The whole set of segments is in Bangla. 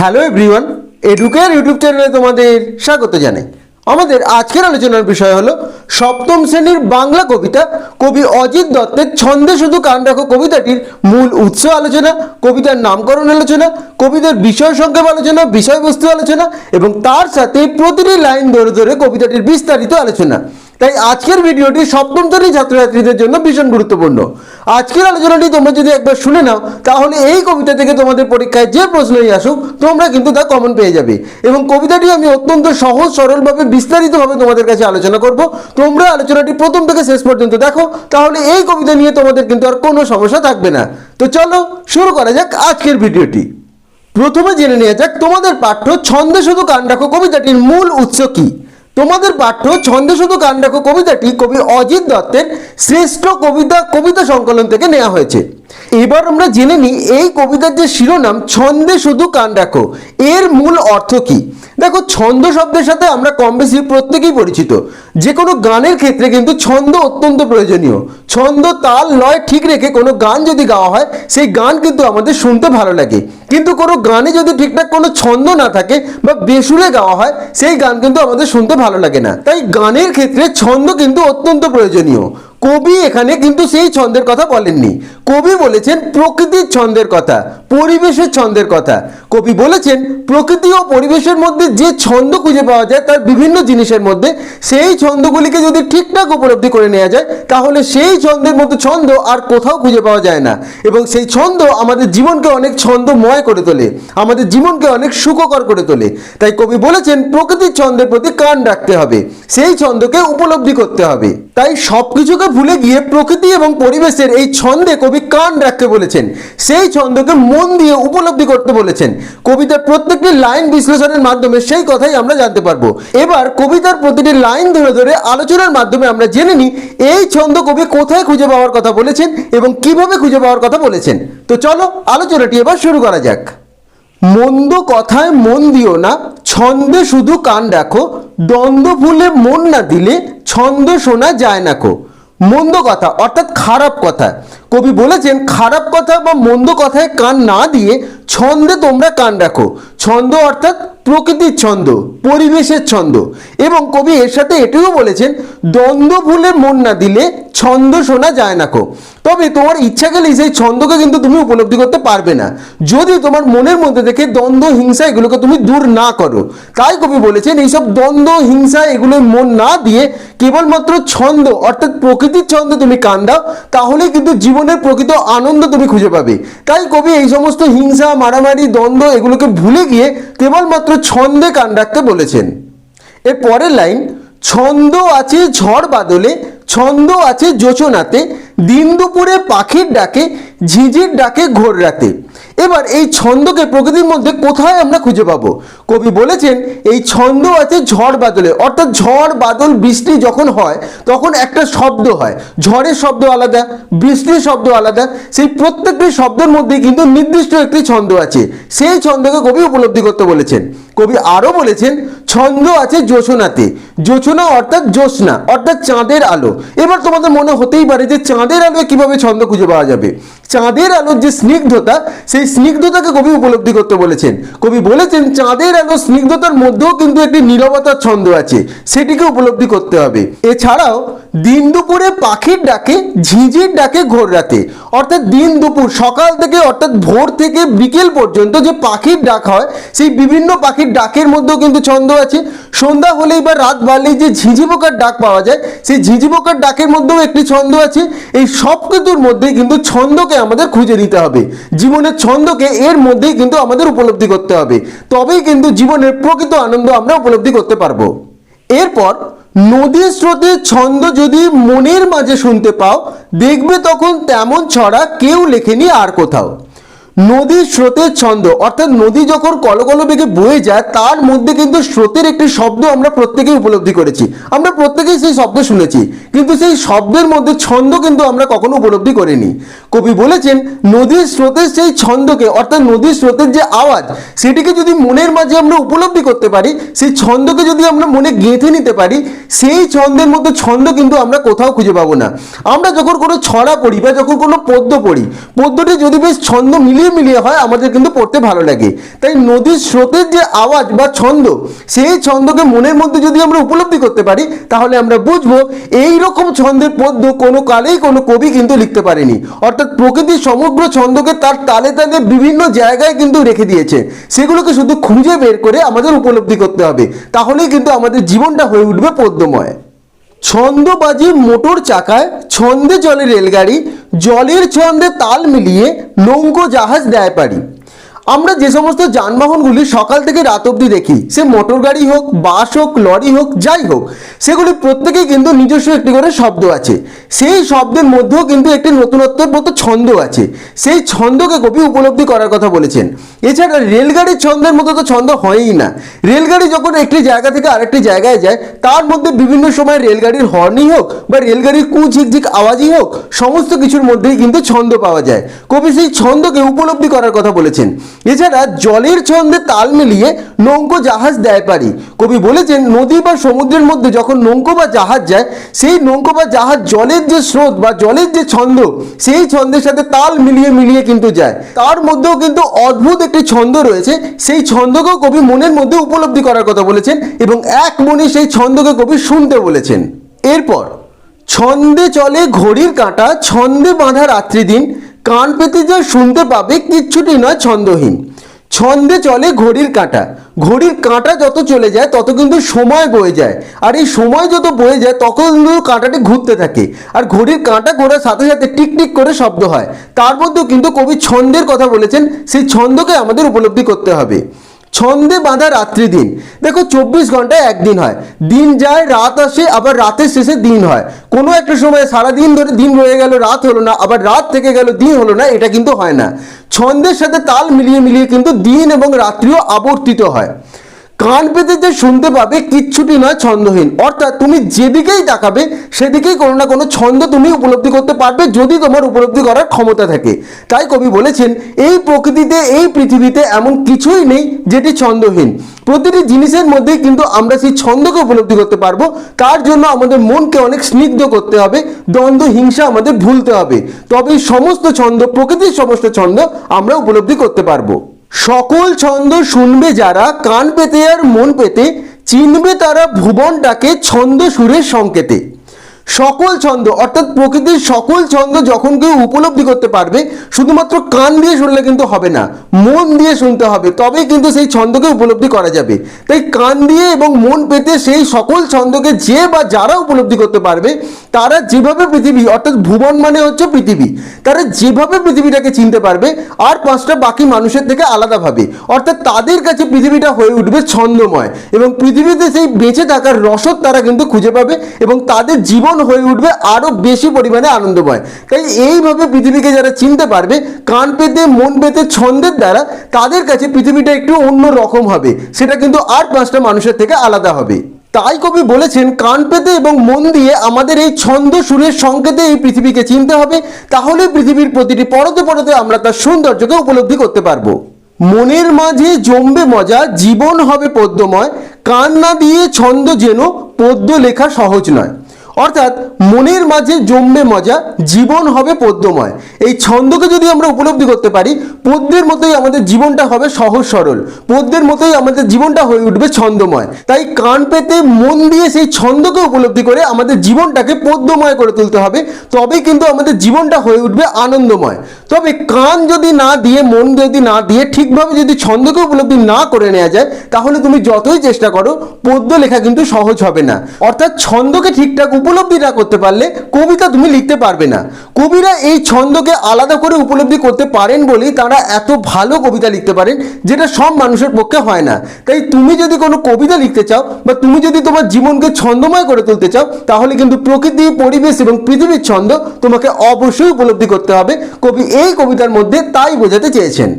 হ্যালো এভরিওয়ান এডুকেয়ার ইউটিউব চ্যানেলে তোমাদের স্বাগত জানাই। আমাদের আজকের আলোচনার বিষয় হলো সপ্তম শ্রেণির বাংলা কবিতা, কবি অজিত দত্তের ছন্দে শুধু কান রাখো কবিতাটির মূল উৎস আলোচনা, কবিতার নামকরণ আলোচনা কবিতার বিষয় সংক্ষেপ আলোচনা, বিষয়বস্তু আলোচনা এবং তার সাথে প্রতিটি লাইন ধরে ধরে কবিতাটির বিস্তারিত আলোচনা। তাই আজকের ভিডিওটি সপ্তম শ্রেণির ছাত্রছাত্রীদের জন্য ভীষণ গুরুত্বপূর্ণ। আজকের আলোচনাটি তোমরা যদি একবার শুনে নাও, তাহলে এই কবিতা থেকে তোমাদের পরীক্ষায় যে প্রশ্নই আসুক, তোমরা কিন্তু তা কমন পেয়ে যাবে। এবং কবিতাটি আমি অত্যন্ত সহজ, সরলভাবে, বিস্তারিতভাবে তোমাদের কাছে আলোচনা করব। তোমরা আলোচনাটি প্রথম থেকে শেষ পর্যন্ত দেখো, তাহলে এই কবিতা নিয়ে তোমাদের কিন্তু আর কোনো সমস্যা থাকবে না। তো চলো, শুরু করা যাক আজকের ভিডিওটি। প্রথমে জেনে নেওয়া যাক, তোমাদের পাঠ্য ছন্দে শুধু কান রাখো, কবিতাটির মূল উৎস কি? তোমাদের পাঠ্য ছন্দে শুধু কবিতাটি কবি অজিত দত্তের শ্রেষ্ঠ কবিতা কবিতা সংকলন থেকে নেওয়া হয়েছে। এবার আমরা জেনে নিই, এই কবিতার যে শিরোনাম, ছন্দে শুধু কান রাখো, এর মূল অর্থ কি? দেখো, ছন্দ শব্দের সাথে আমরা কম বেশি প্রত্যেকেই পরিচিত। যে কোনো গানের ক্ষেত্রে কিন্তু ছন্দ অত্যন্ত প্রয়োজনীয়। ছন্দ, তাল, লয় ঠিক রেখে কোনো গান যদি গাওয়া হয়, সেই গান কিন্তু আমাদের শুনতে ভালো লাগে। কিন্তু কোনো গানে যদি ঠিকঠাক কোনো ছন্দ না থাকে বা বেসুরে গাওয়া হয়, সেই গান কিন্তু আমাদের শুনতে ভালো লাগে না। তাই গানের ক্ষেত্রে ছন্দ কিন্তু অত্যন্ত প্রয়োজনীয়। কবি এখানে কিন্তু সেই ছন্দের কথা বলেননি। কবি বলেছেন প্রকৃতির ছন্দের কথা, পরিবেশের ছন্দের কথা। কবি বলেছেন প্রকৃতি ও পরিবেশের মধ্যে যে ছন্দ খুঁজে পাওয়া যায় তার বিভিন্ন জিনিসের মধ্যে, সেই ছন্দগুলিকে যদি ঠিকঠাক উপলব্ধি করে নেওয়া যায়, তাহলে সেই ছন্দের মতো ছন্দ আর কোথাও খুঁজে পাওয়া যায় না। এবং সেই ছন্দ আমাদের জীবনকে অনেক ছন্দময় করে তোলে, আমাদের জীবনকে অনেক সুখকর করে তোলে। তাই কবি বলেছেন প্রকৃতির ছন্দের প্রতি কান রাখতে হবে, সেই ছন্দকে উপলব্ধি করতে হবে। তাই সবকিছুকে ভুলে গিয়ে প্রকৃতি এবং পরিবেশের এই ছন্দে কবি কান রাখতে বলেছেন। সেই ছন্দকে মন দিয়ে উপলব্ধি করতে বলেছেন। কবিতার প্রত্যেকটি লাইন বিশ্লেষণের মাধ্যমে সেই কথাই আমরা জানতে পারব। এবার কবিতার প্রতিটি লাইন ধরে ধরে আলোচনার মাধ্যমে আমরা জেনে নিই, এই ছন্দ কবি কোথায় খুঁজে পাওয়ার কথা বলেছেন এবং কীভাবে খুঁজে পাওয়ার কথা বলেছেন। তো চলো আলোচনাটি এবার শুরু করা যাক। মন্দ কথায় মন দিও না, ছন্দে শুধু কান রাখো, দ্বন্দ্ব ফুলে মন না দিলে ছন্দ শোনা যায় না কো। মন্দ কথা, অর্থাৎ খারাপ কথা। কবি বলেছেন, খারাপ কথা বা মন্দ কথায় কান না দিয়ে ছন্দে তোমরা কান রাখো। ছন্দ অর্থাৎ প্রকৃতির ছন্দ, পরিবেশের ছন্দ। এবং কবি এর সাথে এটিও বলেছেন, দ্বন্দ্ব ভুলে মন না দিলে ছন্দ শোনা যায় না কো। তবে তোমার ইচ্ছা গেলেই সেই ছন্দকে কিন্তু তুমি উপলব্ধি করতে পারবে না। যদি তোমার মনের মধ্যে থেকে দ্বন্দ্ব, হিংসা এগুলোকে তুমি দূর না করো। তাই কবি বলেছেন, এইসব দ্বন্দ্ব, হিংসা এগুলো মন না দিয়ে কেবলমাত্র ছন্দ অর্থাৎ প্রকৃতির ছন্দ তুমি কান দাও, তাহলেই কিন্তু জীবনের প্রকৃত আনন্দ তুমি খুঁজে পাবে। তাই কবি এই সমস্ত হিংসা মারামারি, দ্বন্দ্ব এগুলোকে ভুলে গিয়ে কেবলমাত্র ছন্দে কান রাখতে বলেছেন। এর পরের লাইন, ছন্দ আছে ঝড় বাদলে, ছন্দ আছে যোচনাতে দিন দুপুরে পাখির ডাকে, ঝিঝির ডাকে ঘোর রাতে। এবার এই ছন্দকে প্রকৃতির মধ্যে কোথায় আমরা খুঁজে পাবো? কবি বলেছেন, এই ছন্দ আছে ঝড় বাদলে। অর্থাৎ ঝড় বাদল বৃষ্টি যখন হয়, তখন একটা শব্দ হয়। ঝড়ের শব্দ আলাদা, বৃষ্টির শব্দ আলাদা। সেই প্রত্যেকটি শব্দের মধ্যে কিন্তু নির্দিষ্ট একটি ছন্দ আছে। সেই ছন্দকে কবি উপলব্ধি করতে বলেছেন। কবি আরও বলেছেন, ছন্দ আছে জোছনাতে। জোছনা অর্থাৎ জ্যোৎস্না, অর্থাৎ চাঁদের আলো। এবার তোমাদের মনে হতেই পারে যে চাঁদের আলোয় কীভাবে ছন্দ খুঁজে পাওয়া যাবে। চাঁদের আলোর যে স্নিগ্ধতা, সেই স্নিগ্ধতাকে কবি উপলব্ধি করতে বলেছেন। কবি বলেছেন, চাঁদের আলো স্নিগ্ধতার মধ্যেও কিন্তু একটি নীরবতার ছন্দ আছে। সেটিকে উপলব্ধি করতে হবে। এছাড়াও, দিন দুপুরে পাখির ডাকে, ঝিঁঝির ডাকে ঘোর রাতে। অর্থাৎ দিন দুপুর, সকাল থেকে, অর্থাৎ ভোর থেকে বিকেল পর্যন্ত যে পাখির ডাক হয়, সেই বিভিন্ন পাখির ডাকের মধ্যেও কিন্তু ছন্দ আছে। সন্ধ্যা হলেই বা রাত বাড়লেই যে ঝিঝি পোকার ডাক পাওয়া যায়, সেই ঝিঝি পোকার ডাকের মধ্যেও একটি ছন্দ আছে। এই সব কিছুর মধ্যেই কিন্তু ছন্দকে আমাদের খুঁজে নিতে হবে। জীবনের ছন্দকে এর মধ্যেই কিন্তু আমাদের উপলব্ধি করতে হবে। তবেই কিন্তু জীবনের প্রকৃত আনন্দ আমরা উপলব্ধি করতে পারব। এরপর নদীর স্রোতের ছন্দ যদি মনের মাঝে শুনতে পাও, দেখবে তখন তেমন ছড়া কেউ লেখেনি আর কোথাও। নদীর স্রোতের ছন্দ, অর্থাৎ নদী যখন কলকল বেগে বয়ে যায়, তার মধ্যে কিন্তু স্রোতের একটি শব্দ আমরা প্রত্যেকেই উপলব্ধি করেছি। আমরা প্রত্যেকেই সেই শব্দ শুনেছি, কিন্তু সেই শব্দের মধ্যে ছন্দ কিন্তু আমরা কখনো উপলব্ধি করিনি। কবি বলেছেন, নদীর স্রোতের সেই ছন্দকে, অর্থাৎ নদীর স্রোতের যে আওয়াজ, সেটিকে যদি মনের মাঝে আমরা উপলব্ধি করতে পারি, সেই ছন্দকে যদি আমরা মনে গেঁথে নিতে পারি, সেই ছন্দের মধ্যে ছন্দ কিন্তু আমরা কোথাও খুঁজে পাবো না। আমরা যখন কোনো ছড়া পড়ি বা যখন কোনো পদ্য পড়ি, পদ্যটি যদি বেশ ছন্দ মিলিয়ে মিলিয়ে হয়, আমাদের কিন্তু পড়তে ভালো লাগে। তাই নদীর স্রোতের যে আওয়াজ বা ছন্দ, সেই ছন্দকে মনের মধ্যে যদি আমরা উপলব্ধি করতে পারি, তাহলে আমরা বুঝব এই রকম ছন্দের পদ্য কোনো কালেই কোনো কবি কিন্তু লিখতে পারেনি। অর্থাৎ প্রকৃতির সমগ্র ছন্দকে তার তালে তালে বিভিন্ন জায়গায় কিন্তু রেখে দিয়েছে। সেগুলোকে শুধু খুঁজে বের করে আমাদের উপলব্ধি করতে হবে। তাহলেই কিন্তু আমাদের জীবনটা হয়ে উঠবে পদ্যময়। ছন্দবাজি মোটর চাকায় ছন্দে চলে রেলগাড়ি জলের ছন্দে তাল মিলিয়ে নৌকো জাহাজ দেয় পারি আমরা যে সমস্ত যানবাহনগুলি সকাল থেকে রাত অবধি দেখি, সে মোটর গাড়ি হোক, বাস হোক, লরি হোক, যাই হোক, সেগুলি প্রত্যেকেই কিন্তু নিজস্ব একটি করে শব্দ আছে। সেই শব্দের মধ্যেও কিন্তু একটি নতুনত্বের মতো ছন্দ আছে। সেই ছন্দকে কবি উপলব্ধি করার কথা বলেছেন। এছাড়া রেলগাড়ির ছন্দের মতো তো ছন্দ হয়ই না। রেলগাড়ি যখন একটি জায়গা থেকে আরেকটি জায়গায় যায়, তার মধ্যে বিভিন্ন সময় রেলগাড়ির হর্নই হোক বা রেলগাড়ির কু ঝিকঝিক আওয়াজই হোক, সমস্ত কিছুর মধ্যেই কিন্তু ছন্দ পাওয়া যায়। কবি সেই ছন্দকে উপলব্ধি করার কথা বলেছেন। এছাড়া জলের ছন্দে তাল মিলিয়ে নৌকো জাহাজ দেয় পারি কবি বলেছেন, নদী বা সমুদ্রের মধ্যে যখন নৌকো বা জাহাজ যায়, সেই নৌকো বা জাহাজ জলের যে স্রোত বা জলের যে ছন্দ, সেই ছন্দের সাথে তাল মিলিয়ে মিলিয়ে কিন্তু যায়। তার মধ্যেও কিন্তু অদ্ভুত একটি ছন্দ রয়েছে। সেই ছন্দকেও কবি মনের মধ্যে উপলব্ধি করার কথা বলেছেন এবং এক মনে সেই ছন্দকে কবি শুনতে বলেছেন। এরপর, ছন্দে চলে ঘড়ির কাঁটা, ছন্দে বাঁধা রাত্রি দিন কান পেতে যা শুনতে পাবে কিচ্ছুটি নয় ছন্দহীন। ছন্দে চলে ঘড়ির কাঁটা। ঘড়ির কাঁটা যত চলে যায়, তত কিন্তু সময় বয়ে যায়। আর এই সময় যত বয়ে যায়, তখন কিন্তু কাঁটাটি ঘুরতে থাকে। আর ঘড়ির কাঁটা ঘোরার সাথে সাথে টিক টিক করে শব্দ হয়। তার মধ্যেও কিন্তু কবি ছন্দের কথা বলেছেন। সেই ছন্দকে আমাদের উপলব্ধি করতে হবে। ছন্দে বাঁধা রাত্রি দিন। দেখো, চব্বিশ ঘন্টায় একদিন হয়। দিন যায়, রাত আসে, আবার রাতের শেষে দিন হয়। কোনো একটা সময় সারা দিন ধরে দিন হয়ে গেল, রাত হলো না, আবার রাত থেকে গেল, দিন হলো না, এটা কিন্তু হয় না। ছন্দের সাথে তাল মিলিয়ে মিলিয়ে কিন্তু দিন এবং রাত্রিও আবর্তিত হয়। কান পেতে যে শুনতে পাবে কিচ্ছুটি নয়, ছন্দহীন। অর্থাৎ তুমি যেদিকেই তাকাবে, সেদিকেই কোনো না কোনো ছন্দ তুমি উপলব্ধি করতে পারবে যদি তোমার উপলব্ধি করার ক্ষমতা থাকে। তাই কবি বলেছেন, এই প্রকৃতিতে, এই পৃথিবীতে এমন কিছুই নেই যেটি ছন্দহীন। প্রতিটি জিনিসের মধ্যেই কিন্তু আমরা সেই ছন্দকে উপলব্ধি করতে পারব। তার জন্য আমাদের মনকে অনেক স্নিগ্ধ করতে হবে, দ্বন্দ্ব, হিংসা আমাদের ভুলতে হবে। তবে সমস্ত ছন্দ, প্রকৃতির সমস্ত ছন্দ আমরা উপলব্ধি করতে পারব। সকল ছন্দ শুনবে যারা, কান পেতে আর মন পেতে, চিনবে তারা ভুবনটাকে ছন্দ সুরের সংকেতে। সকল ছন্দ, অর্থাৎ প্রকৃতির সকল ছন্দ যখন কেউ উপলব্ধি করতে পারবে, শুধুমাত্র কান দিয়ে শুনলে কিন্তু হবে না, মন দিয়ে শুনতে হবে, তবেই কিন্তু সেই ছন্দকে উপলব্ধি করা যাবে। তাই কান দিয়ে এবং মন পেতে সেই সকল ছন্দকে যে বা যারা উপলব্ধি করতে পারবে, তারা যেভাবে পৃথিবী, অর্থাৎ ভুবন মানে হচ্ছে পৃথিবী, তারা যেভাবে পৃথিবীটাকে চিনতে পারবে, আর পাঁচটা বাকি মানুষের থেকে আলাদাভাবে অর্থাৎ তাদের কাছে পৃথিবীটা হয়ে উঠবে ছন্দময়, এবং পৃথিবীতে সেই বেঁচে থাকার রসদ তারা কিন্তু খুঁজে পাবে, এবং তাদের জীবন হয়ে উঠবে আরও বেশি পরিমাণে আনন্দময়। তাই এইভাবে পৃথিবীকে যারা চিনতে পারবে, কান পেতে, মন পেতে, ছন্দের দ্বারা তাদের কাছে পৃথিবীটা একটু অন্য রকম হবে। সেটা কিন্তু আর পাঁচটা মানুষের থেকে আলাদা হবে। তাই কবি বলেছেন, কান পেতে এবং মন দিয়ে আমাদের এই ছন্দ, সুরের সংকেতে এই পৃথিবীকে চিনতে হবে। তাহলে পৃথিবীর প্রতিটি পরতে পরতে আমরা তার সৌন্দর্যকে উপলব্ধি করতে পারব। মনের মাঝে জমবে মজা, জীবন হবে পদ্যময় কান না দিয়ে ছন্দ যেন পদ্য লেখা সহজ নয়। অর্থাৎ মনের মাঝে জমবে মজা, জীবন হবে পদ্যময় এই ছন্দকে যদি আমরা উপলব্ধি করতে পারি পদ্যের মতোই আমাদের জীবনটা হবে সহজ সরল। পদ্যের মতোই আমাদের জীবনটা হয়ে উঠবে ছন্দময়। তাই কান পেতে মন দিয়ে সেই ছন্দকে উপলব্ধি করে আমাদের জীবনটাকে পদ্যময় করে তুলতে হবে। তবেই কিন্তু আমাদের জীবনটা হয়ে উঠবে আনন্দময়। তবে কান যদি না দিয়ে, মন যদি না দিয়ে ঠিকভাবে যদি ছন্দকে উপলব্ধি না করে নেওয়া যায়, তাহলে তুমি যতই চেষ্টা করো পদ্য লেখা কিন্তু সহজ হবে না। অর্থাৎ ছন্দকে ঠিকঠাক উপলব্ধি না করতে পারলে কবিতা তুমি লিখতে পারবে না। কবিরা এই ছন্দকে আলাদা করে উপলব্ধি করতে পারেন বলেই তারা এত ভালো কবিতা লিখতে পারেন, যেটা সব মানুষের পক্ষে হয় না। তাই তুমি যদি কোনো কবিতা লিখতে চাও বা তুমি যদি তোমার জীবনকে ছন্দময় করে তুলতে চাও, তাহলে কিন্তু প্রকৃতি, পরিবেশ এবং পৃথিবীর ছন্দ তোমাকে অবশ্যই উপলব্ধি করতে হবে। কবি এই কবিতার মধ্যে তাই বোঝাতে চেয়েছেন।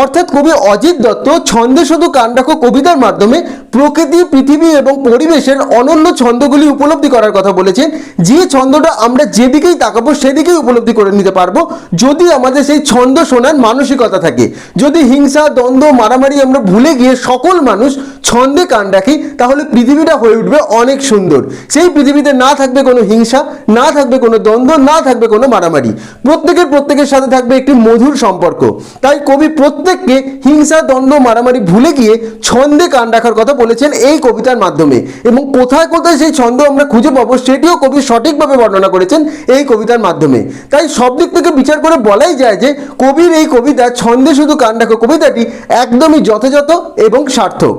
অর্থাৎ কবি অজিত দত্ত ছন্দে শুধু রাখো কবিতার মাধ্যমে প্রকৃতি, পৃথিবী এবং পরিবেশের অনন্য ছন্দগুলি উপলব্ধি করার কথা বলেছেন। যে ছন্দটা আমরা যেদিকেই তাকাবো সেদিকেই উপলব্ধি করে নিতে পারব। যদি আমাদের সেই ছন্দ শোনার মানসিকতা থাকে, যদি হিংসা, দ্বন্দ্ব, মারামারি আমরা ভুলে গিয়ে সকল মানুষ ছন্দে কান রাখি, তাহলে পৃথিবীটা হয়ে উঠবে অনেক সুন্দর। সেই পৃথিবীতে না থাকবে কোনো হিংসা, না থাকবে কোনো দ্বন্দ্ব, না থাকবে কোনো মারামারি। প্রত্যেকের প্রত্যেকের সাথে থাকবে একটি মধুর সম্পর্ক। তাই কবি প্রত্যেককে হিংসা, দ্বন্দ্ব, মারামারি ভুলে গিয়ে ছন্দে কান রাখার কথা বলেছেন এই কবিতার মাধ্যমে। এবং কোথায় কোথায় সেই ছন্দ আমরা খুঁজে পাবো সেটিও কবি সঠিকভাবে বর্ণনা করেছেন এই কবিতার মাধ্যমে। তাই সব দিক থেকে বিচার করে বলাই যায় যে কবির এই কবিতা ছন্দে শুধু কান রাখো কবিতাটি একদমই যথাযথ এবং সার্থক।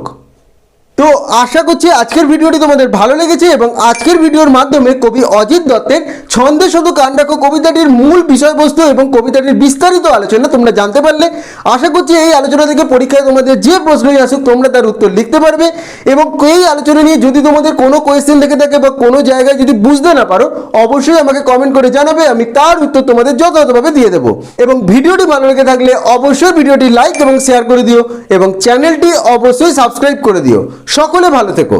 তো আশা করছি আজকের ভিডিওটি তোমাদের ভালো লেগেছে এবং আজকের ভিডিওর মাধ্যমে কবি অজিত দত্তের ছন্দে শুধু কান রাখো কবিতাটির মূল বিষয়বস্তু এবং কবিতাটির বিস্তারিত আলোচনা তোমরা জানতে পারলে। আশা করছি এই আলোচনা থেকে পরীক্ষায় তোমাদের যে প্রশ্নই আসুক, তোমরা তার উত্তর লিখতে পারবে এবং এই আলোচনা নিয়ে যদি তোমাদের কোনো কোয়েশ্চেন থেকে থাকে বা কোনো জায়গায় যদি বুঝতে না পারো, অবশ্যই আমাকে কমেন্ট করে জানাবে, আমি তার উত্তর তোমাদের যথাযথভাবে দিয়ে দেবো। এবং ভিডিওটি ভালো লেগে থাকলে অবশ্যই ভিডিওটি লাইক এবং শেয়ার করে দিও এবং চ্যানেলটি অবশ্যই সাবস্ক্রাইব করে দিও। সকলে ভালো থেকো।